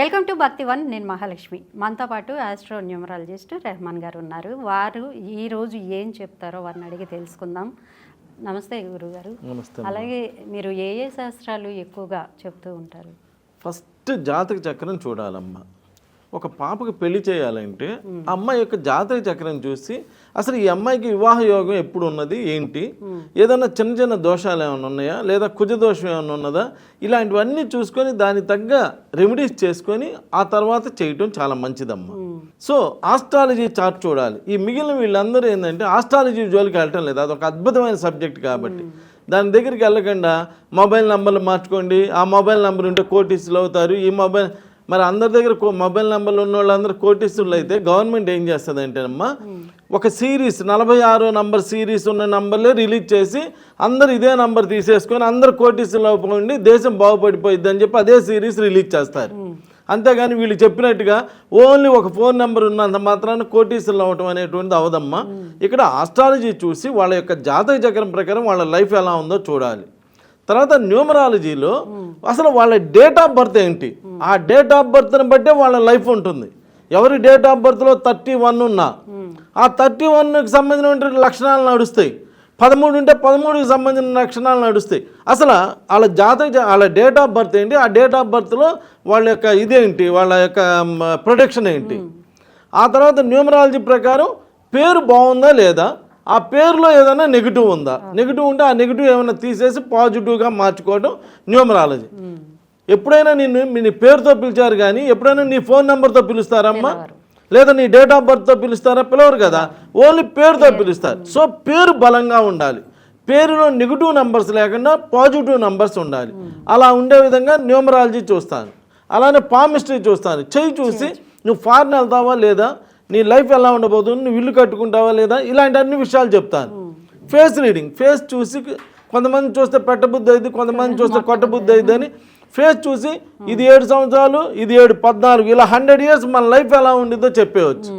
Welcome to భక్తి one. నేను మహాలక్ష్మి. మనతో పాటు ఆస్ట్రో న్యూమరాలజిస్ట్ రెహమాన్ గారు ఉన్నారు. వారు ఈ రోజు ఏం చెప్తారో వారిని అడిగి తెలుసుకుందాం. నమస్తే గురుగారు. నమస్తే అలాగే మీరు ఏ ఏ శాస్త్రాలు ఎక్కువగా చెప్తూ ఉంటారు? ఫస్ట్ జాతక చక్రం చూడాలమ్మా. ఒక పాపకు పెళ్ళి చేయాలంటే ఆ అమ్మాయి యొక్క జాతక చక్రం చూసి అసలు ఈ అమ్మాయికి వివాహ యోగం ఎప్పుడు ఉన్నది ఏంటి? ఏదైనా చిన్న చిన్న దోషాలు ఏమైనా ఉన్నాయా? లేదా కుజ దోషం ఏమైనా ఉన్నదా? ఇలాంటివన్నీ చూసుకొని దానికి తగ్గ రెమెడీస్ చేసుకొని ఆ తర్వాత చేయటం చాలా మంచిదమ్మా. సో ఆస్ట్రాలజీ చార్ట్ చూడాలి. ఈ మిగిలిన వీళ్ళందరూ ఏంటంటే ఆస్ట్రాలజీ జోలికి వెళ్ళటం లేదు. అదొక అద్భుతమైన సబ్జెక్ట్ కాబట్టి. దాని దగ్గరికి వెళ్ళకుండా మొబైల్ నంబర్లు మార్చుకోండి. ఆ మొబైల్ నంబర్ ఉంటే కోటీసులు అవుతారు. ఈ మొబైల్ మరి అందరి దగ్గర మొబైల్ నెంబర్లు ఉన్న వాళ్ళందరూ కోటీసులు అయితే గవర్నమెంట్ ఏం చేస్తుంది అంటేనమ్మా ఒక సిరీస్ నలభై ఆరో నంబర్ సిరీస్ ఉన్న నంబర్లే రిలీజ్ చేసి అందరు ఇదే నంబర్ తీసేసుకొని అందరు కోటీసులు అయిపోండి దేశం బాగుపడిపోయింది అని చెప్పి అదే సిరీస్ రిలీజ్ చేస్తారు. అంతేగాని వీళ్ళు చెప్పినట్టుగా ఓన్లీ ఒక ఫోన్ నెంబర్ ఉన్నంత మాత్రాన కోటీసులు అవ్వటం అనేటువంటిది అవదమ్మా. ఇక్కడ ఆస్ట్రాలజీ చూసి వాళ్ళ యొక్క జాతక చక్రం ప్రకారం వాళ్ళ లైఫ్ ఎలా ఉందో చూడాలి. తర్వాత న్యూమరాలజీలో అసలు వాళ్ళ డేట్ ఆఫ్ బర్త్ ఏంటి? ఆ డేట్ ఆఫ్ బర్త్ని బట్టే వాళ్ళ లైఫ్ ఉంటుంది. ఎవరి డేట్ ఆఫ్ బర్త్లో థర్టీ వన్ ఉన్నా ఆ థర్టీ వన్కి సంబంధించిన లక్షణాలు నడుస్తాయి. పదమూడు ఉంటే పదమూడుకి సంబంధించిన లక్షణాలు నడుస్తాయి. అసలు వాళ్ళ జాతక వాళ్ళ డేట్ ఆఫ్ బర్త్ ఏంటి? ఆ డేట్ ఆఫ్ బర్త్లో వాళ్ళ యొక్క ఇదేంటి వాళ్ళ యొక్క ప్రొటెక్షన్ ఏంటి? ఆ తర్వాత న్యూమరాలజీ ప్రకారం పేరు బాగుందా లేదా? ఆ పేరులో ఏదైనా నెగిటివ్ ఉందా? నెగిటివ్ ఉంటే ఆ నెగిటివ్ ఏమైనా తీసేసి పాజిటివ్గా మార్చుకోవడం న్యూమరాలజీ. ఎప్పుడైనా నిన్ను నీ పేరుతో పిలిచారు కానీ ఎప్పుడైనా నీ ఫోన్ నెంబర్తో పిలుస్తారమ్మా? లేదా నీ డేట్ ఆఫ్ బర్త్తో పిలుస్తారా? పిలవరు కదా. ఓన్లీ పేరుతో పిలుస్తారు. సో పేరు బలంగా ఉండాలి. పేరులో నెగిటివ్ నంబర్స్ లేకుండా పాజిటివ్ నంబర్స్ ఉండాలి. అలా ఉండే విధంగా న్యూమరాలజీ చూస్తాను. అలానే పామిస్ట్రీ చూస్తాను. చెయ్యి చూసి. నువ్వు ఫారెన్ వెళ్తావా లేదా? నీ లైఫ్ ఎలా ఉండబోతుంది? నువ్వు ఇల్లు కట్టుకుంటావా లేదా? ఇలాంటి అన్ని విషయాలు చెప్తాను. ఫేస్ రీడింగ్ ఫేస్ చూసి కొంతమంది చూస్తే పెట్టబుద్ధి అయింది కొంతమంది చూస్తే కొట్టబుద్ధి అయింది అని ఫేస్ చూసి ఇది ఏడు సంవత్సరాలు ఇది ఏడు పద్నాలుగు ఇలా హండ్రెడ్ ఇయర్స్ మన లైఫ్ ఎలా ఉండిద్దో చెప్పేయచ్చు.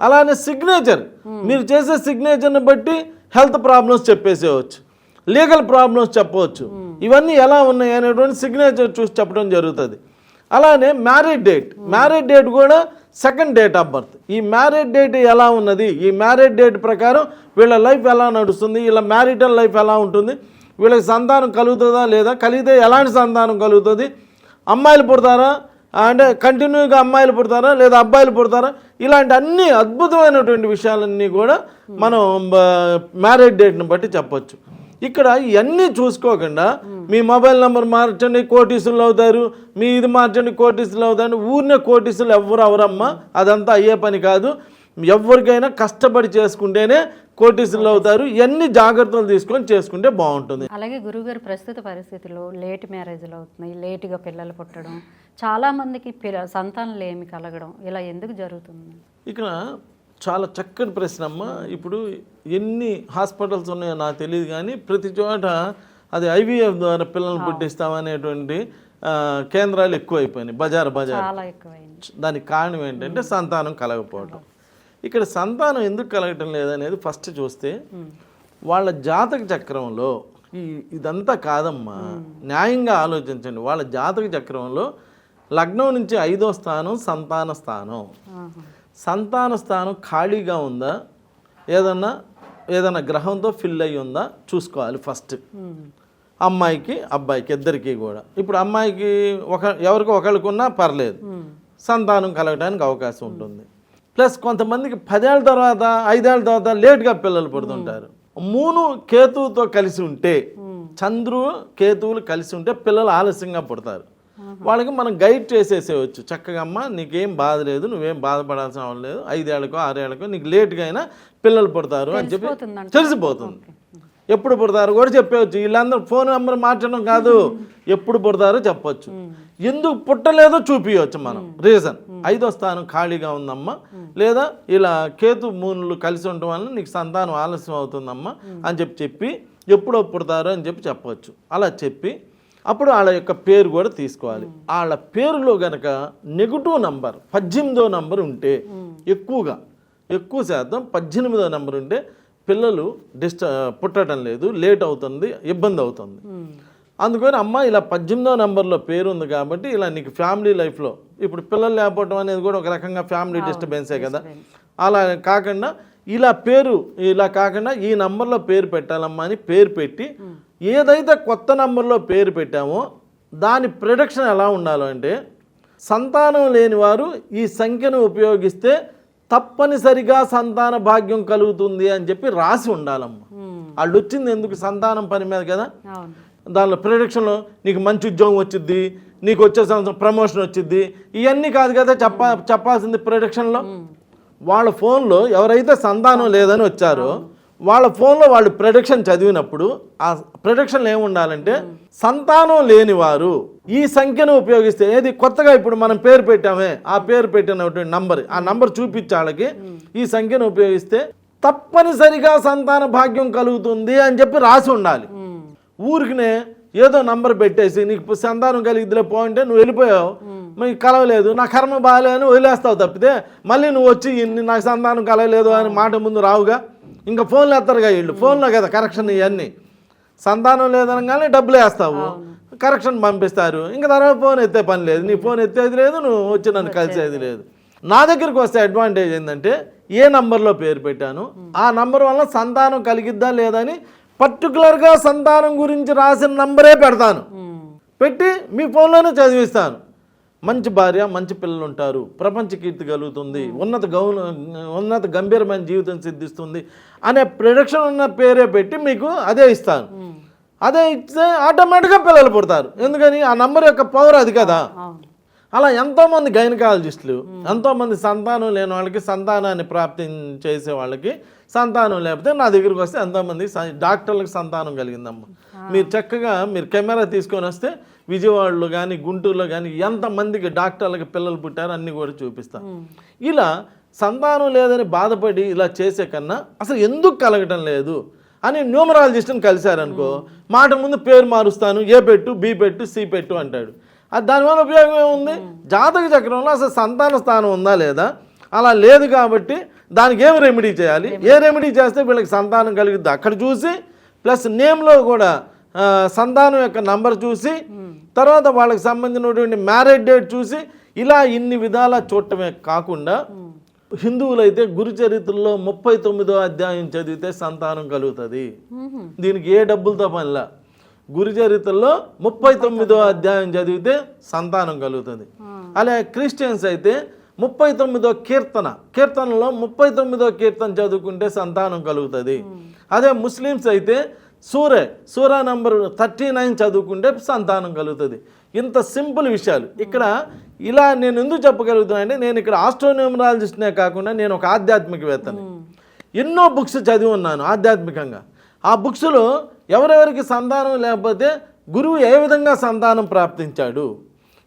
అలానే సిగ్నేచర్ మీరు చేసే సిగ్నేచర్ని బట్టి హెల్త్ ప్రాబ్లమ్స్ చెప్పేసేయచ్చు. లీగల్ ప్రాబ్లమ్స్ చెప్పవచ్చు ఇవన్నీ ఎలా ఉన్నాయి అనేటువంటి సిగ్నేచర్ చూసి చెప్పడం జరుగుతుంది. అలానే మ్యారేజ్ డేట్ మ్యారేజ్ డేట్ కూడా సెకండ్ డేట్ ఆఫ్ బర్త్ ఈ మ్యారేజ్ డేట్ ఎలా ఉన్నది? ఈ మ్యారేజ్ డేట్ ప్రకారం వీళ్ళ లైఫ్ ఎలా నడుస్తుంది? వీళ్ళ మ్యారిటల్ లైఫ్ ఎలా ఉంటుంది? వీళ్ళకి సంతానం కలుగుతుందా లేదా? కలిగితే ఎలాంటి సంతానం కలుగుతుంది? అమ్మాయిలు పుడతారా? అంటే కంటిన్యూగా అమ్మాయిలు పుడతారా? లేదా అబ్బాయిలు పుడతారా? ఇలాంటి అన్ని అద్భుతమైనటువంటి విషయాలన్నీ కూడా మనం మ్యారేజ్ డేట్ని బట్టి చెప్పొచ్చు. ఇక్కడ ఇవన్నీ చూసుకోకుండా మీ మొబైల్ నెంబర్ మార్చండి కోటీసులు అవుతారు. మీ ఇది మార్చండి కోటీసులు అవుతారు. ఊరినే కోటీసులు ఎవరు అవరమ్మా. అదంతా అయ్యే పని కాదు. ఎవరికైనా కష్టపడి చేసుకుంటేనే కోటీసులు అవుతారు. ఇవన్నీ జాగ్రత్తలు తీసుకొని చేసుకుంటే బాగుంటుంది. అలాగే గురుగారు ప్రస్తుత పరిస్థితుల్లో లేట్ మ్యారేజ్లు అవుతున్నాయి. లేటుగా పిల్లలు పుట్టడం. చాలా మందికి పిల్ల సంతానాలు ఏమి కలగడం. ఇలా ఎందుకు జరుగుతుంది? ఇక్కడ చాలా చక్కటి ప్రశ్న అమ్మ. ఇప్పుడు ఎన్ని హాస్పిటల్స్ ఉన్నాయో నాకు తెలియదు కానీ ప్రతి చోట అది ఐవీఎఫ్ ద్వారా పిల్లల్ని పుట్టిస్తామనేటువంటి కేంద్రాలు ఎక్కువైపోయినాయి. బజార్ బజార్. దానికి కారణం ఏంటంటే సంతానం కలగకపోవటం ఇక్కడ సంతానం ఎందుకు కలగటం లేదనేది ఫస్ట్ చూస్తే వాళ్ళ జాతక చక్రంలో ఈ ఇదంతా కాదమ్మా. న్యాయంగా ఆలోచించండి. వాళ్ళ జాతక చక్రంలో లగ్నం నుంచి ఐదో స్థానం సంతాన స్థానం. సంతాన స్థానం ఖాళీగా ఉందా? ఏదన్నా ఏదైనా గ్రహంతో ఫిల్ అయ్యి ఉందా? చూసుకోవాలి ఫస్ట్. ఉమ్. అమ్మాయికి అబ్బాయికి ఇద్దరికి కూడా. ఇప్పుడు అమ్మాయికి ఒక ఎవరికి ఒకరికి ఉన్నా పర్లేదు సంతానం కలగడానికి అవకాశం ఉంటుంది. ప్లస్ కొంతమందికి పదేళ్ళ తర్వాత ఐదేళ్ళ తర్వాత లేట్గా పిల్లలు పుడుతుంటారు. మూను కేతువుతో కలిసి ఉంటే చంద్రు కేతువులు కలిసి ఉంటే పిల్లలు ఆలస్యంగా పుడతారు. వాళ్ళకి మనం గైడ్ చేసేసేయచ్చు. చక్కగా అమ్మ నీకేం బాధ లేదు నువ్వేం బాధపడాల్సిన అవసరం లేదు. ఐదేళ్ళకో ఆరేళ్ళకో నీకు లేట్గా అయినా పిల్లలు పుడతారు అని చెప్పి. తెలిసిపోతుంది. ఎప్పుడు పుడతారు కూడా చెప్పవచ్చు వీళ్ళందరూ ఫోన్ నెంబర్ మార్చడం కాదు. ఎప్పుడు పుడతారో చెప్పొచ్చు. ఎందుకు పుట్టలేదో చూపించవచ్చు మనం. రీజన్. ఐదో స్థానం ఖాళీగా ఉందమ్మా. లేదా ఇలా కేతు మూనులు కలిసి ఉండటం వల్ల నీకు సంతానం ఆలస్యం అవుతుందమ్మా అని చెప్పి చెప్పి ఎప్పుడో పుడతారు అని చెప్పి చెప్పవచ్చు అలా చెప్పి అప్పుడు వాళ్ళ యొక్క పేరు కూడా తీసుకోవాలి. వాళ్ళ పేరులో గనక నెగిటివ్ నంబర్ పద్దెనిమిదో నంబర్ ఉంటే ఎక్కువగా ఎక్కువ శాతం పద్దెనిమిదో నంబర్ ఉంటే పిల్లలు డిస్ట పుట్టడం లేదు లేట్ అవుతుంది ఇబ్బంది అవుతుంది. అందుకని అమ్మ ఇలా పద్దెనిమిదో నెంబర్లో పేరు ఉంది కాబట్టి ఇలా నీకు ఫ్యామిలీ లైఫ్లో ఇప్పుడు పిల్లలు లేకపోవడం అనేది కూడా ఒక రకంగా ఫ్యామిలీ డిస్టర్బెన్సే కదా. అలా కాకుండా ఇలా పేరు ఇలా కాకుండా ఈ నంబర్లో పేరు పెట్టాలమ్మా అని పేరు పెట్టి ఏదైతే కొత్త నంబర్లో పేరు పెట్టామో దాని ప్రొడక్షన్ ఎలా ఉండాలో అంటే సంతానం లేని వారు ఈ సంఖ్యను ఉపయోగిస్తే తప్పనిసరిగా సంతాన భాగ్యం కలుగుతుంది అని చెప్పి రాసి ఉండాలమ్మా. వాళ్ళు వచ్చింది ఎందుకు సంతానం పని మీద కదా? దానిలో ప్రొడక్షన్లో నీకు మంచి ఉద్యోగం వచ్చిద్ది నీకు వచ్చే సంవత్సరం ప్రమోషన్ వచ్చిద్ది ఇవన్నీ కాదు కదా చెప్ప చెప్పాల్సింది ప్రొడక్షన్లో? వాళ్ళ ఫోన్లో ఎవరైతే సంతానం లేదని వచ్చారో వాళ్ళ ఫోన్లో వాళ్ళు ప్రొడక్షన్ చదివినప్పుడు ఆ ప్రొడక్షన్లో ఏముండాలంటే సంతానం లేని వారు. ఈ సంఖ్యను ఉపయోగిస్తే ఏది? కొత్తగా ఇప్పుడు మనం పేరు పెట్టామే. ఆ పేరు పెట్టినటువంటి నంబర్ ఆ నంబర్ చూపించే వాళ్ళకి ఈ సంఖ్యను ఉపయోగిస్తే తప్పనిసరిగా సంతాన భాగ్యం కలుగుతుంది అని చెప్పి రాసి ఉండాలి. ఊరికినే ఏదో నంబర్ పెట్టేసి నీకు సంతానం కలిగిద్దిలే పోంటే నువ్వు వెళ్ళిపోయావు. మరి కలవలేదు. నా కర్మ బాగాలే అని వదిలేస్తావు తప్పితే మళ్ళీ నువ్వు వచ్చి నాకు సంతానం కలగలేదు అని మాట ముందు రావుగా. ఇంకా ఫోన్లు ఎత్తారుగా వీళ్ళు. ఫోన్లో కదా కరెక్షన్ ఇవన్నీ. సంతానం లేదనగానే డబ్బులు వేస్తావు. కరెక్షన్ పంపిస్తారు. ఇంకా తర్వాత ఫోన్ ఎత్తే పని లేదు. నీ ఫోన్ ఎత్తేది లేదు నువ్వు వచ్చి నన్ను కలిసేది లేదు. నా దగ్గరికి వస్తే అడ్వాంటేజ్ ఏంటంటే ఏ నంబర్లో పేరు పెట్టాను? ఆ నంబర్ వల్ల సంతానం కలిగిద్దా లేదా అని పర్టికులర్గా సంతానం గురించి రాసిన నంబరే పెడతాను. పెట్టి మీ ఫోన్లోనే చదివిస్తాను. మంచి భార్య మంచి పిల్లలు ఉంటారు ప్రపంచ కీర్తి కలుగుతుంది. ఉన్నత గౌన ఉన్నత గంభీరమైన జీవితం సిద్ధిస్తుంది అనే ప్రొడక్షన్ ఉన్న పేరే పెట్టి మీకు అదే ఇస్తాను. అదే ఇస్తే ఆటోమేటిక్గా పిల్లలు పుడతారు. ఎందుకని? ఆ నంబర్ యొక్క పవర్ అది కదా. అలా ఎంతోమంది గైనకాలజిస్టులు ఎంతోమంది సంతానం లేని వాళ్ళకి సంతానాన్ని ప్రాప్తి చేసే వాళ్ళకి సంతానం లేకపోతే నా దగ్గరికి వస్తే ఎంతోమంది డాక్టర్లకు సంతానం కలిగిందమ్మా. మీరు చక్కగా మీరు కెమెరా తీసుకొని వస్తే విజయవాడలో కానీ గుంటూరులో కానీ ఎంతమందికి డాక్టర్లకు పిల్లలు పుట్టారో అన్నీ కూడా చూపిస్తాను ఇలా సంతానం లేదని బాధపడి ఇలా చేసే కన్నా అసలు ఎందుకు కలగటం లేదు అని న్యూమరాలజిస్ట్ని కలిశారనుకో మాట ముందు పేరు మారుస్తాను ఏ పెట్టు బి పెట్టు సి పెట్టు అంటాడు. అది దానివల్ల ఉపయోగం ఏముంది? జాతక చక్రంలో అసలు సంతాన స్థానం ఉందా లేదా? అలా లేదు కాబట్టి దానికి ఏం రెమెడీ చేయాలి? ఏ రెమెడీ చేస్తే వీళ్ళకి సంతానం కలుగుద్ది? అక్కడ చూసి ప్లస్ నేమ్లో కూడా సంతానం యొక్క నంబర్ చూసి తర్వాత వాళ్ళకి సంబంధించినటువంటి మ్యారేజ్ డేట్ చూసి ఇలా ఇన్ని విధాలా చూడటమే కాకుండా హిందువులైతే గురు చరిత్రలో ముప్పై తొమ్మిదో అధ్యాయం చదివితే సంతానం కలుగుతుంది. దీనికి ఏ డబ్బులతో పనిలా? గురు చరిత్రలో ముప్పై తొమ్మిదో అధ్యాయం చదివితే సంతానం కలుగుతుంది. అలాగే క్రిస్టియన్స్ అయితే ముప్పై తొమ్మిదో కీర్తన. కీర్తనలో ముప్పై తొమ్మిదో కీర్తన చదువుకుంటే సంతానం కలుగుతుంది. అదే ముస్లిమ్స్ అయితే సూరే సూరా నంబర్ థర్టీ నైన్ చదువుకుంటే సంతానం కలుగుతుంది. ఇంత సింపుల్ విషయాలు. ఇక్కడ ఇలా నేను ఎందుకు చెప్పగలుగుతున్నా అంటే నేను ఇక్కడ ఆస్ట్రోన్యూమరాలజిస్ట్నే కాకుండా నేను ఒక ఆధ్యాత్మికవేత్తని. ఎన్నో బుక్స్ చదివి ఉన్నాను ఆధ్యాత్మికంగా. ఆ బుక్స్లో ఎవరెవరికి సంతానం లేకపోతే గురువు ఏ విధంగా సంతానం ప్రాప్తించాడు?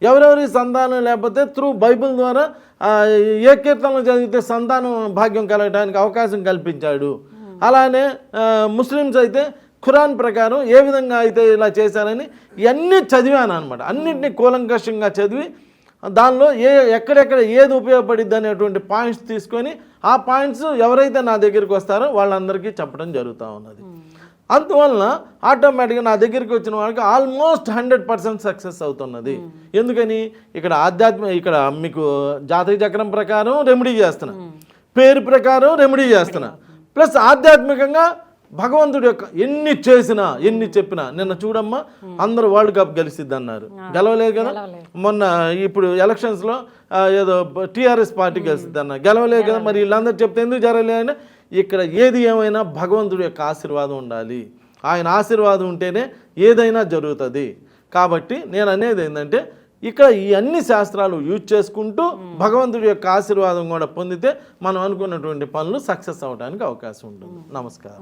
ఎవరెవరి సంతానం లేకపోతే త్రూ బైబిల్ ద్వారా ఏకీర్తనలు ఏ కీర్తనలు చదివితే సంతానం భాగ్యం కలగడానికి అవకాశం కల్పించాడు. అలానే ముస్లిమ్స్ అయితే ఖురాన్ ప్రకారం ఏ విధంగా అయితే ఇలా చేశారని ఇవన్నీ చదివాను అనమాట అన్నింటినీ కూలంకషంగా చదివి దానిలో ఏ ఎక్కడెక్కడ ఏది ఉపయోగపడిద్ది అనేటువంటి పాయింట్స్ తీసుకొని ఆ పాయింట్స్ ఎవరైతే నా దగ్గరికి వస్తారో వాళ్ళందరికీ చెప్పడం జరుగుతూ ఉన్నది. అందువలన ఆటోమేటిక్గా నా దగ్గరికి వచ్చిన వాళ్ళకి ఆల్మోస్ట్ హండ్రెడ్ పర్సెంట్ సక్సెస్ అవుతున్నది. ఎందుకని? ఇక్కడ ఆధ్యాత్మిక ఇక్కడ మీకు జాతక చక్రం ప్రకారం రెమెడీ చేస్తున్నా. పేరు ప్రకారం రెమెడీ చేస్తున్నా. ప్లస్ ఆధ్యాత్మికంగా భగవంతుడి యొక్క ఎన్ని చేసినా ఎన్ని చెప్పినా నిన్న చూడమ్మా అందరూ వరల్డ్ కప్ గెలిచిద్ది అన్నారు గెలవలేదు కదా? మొన్న ఇప్పుడు ఎలక్షన్స్లో ఏదో టీఆర్ఎస్ పార్టీ గెలిచిద్ది అన్నారు గెలవలేదు కదా? మరి వీళ్ళందరూ చెప్తే ఎందుకు జరగలేదు ఇక్కడ ఏది ఏమైనా భగవంతుడి యొక్క ఆశీర్వాదం ఉండాలి. ఆయన ఆశీర్వాదం ఉంటేనే ఏదైనా జరుగుతుంది. కాబట్టి నేను అనేది ఏంటంటే ఇక్కడ ఈ అన్ని శాస్త్రాలు యూజ్ చేసుకుంటూ భగవంతుడి యొక్క ఆశీర్వాదం కూడా పొందితే మనం అనుకున్నటువంటి పనులు సక్సెస్ అవ్వడానికి అవకాశం ఉంటుంది. నమస్కారం.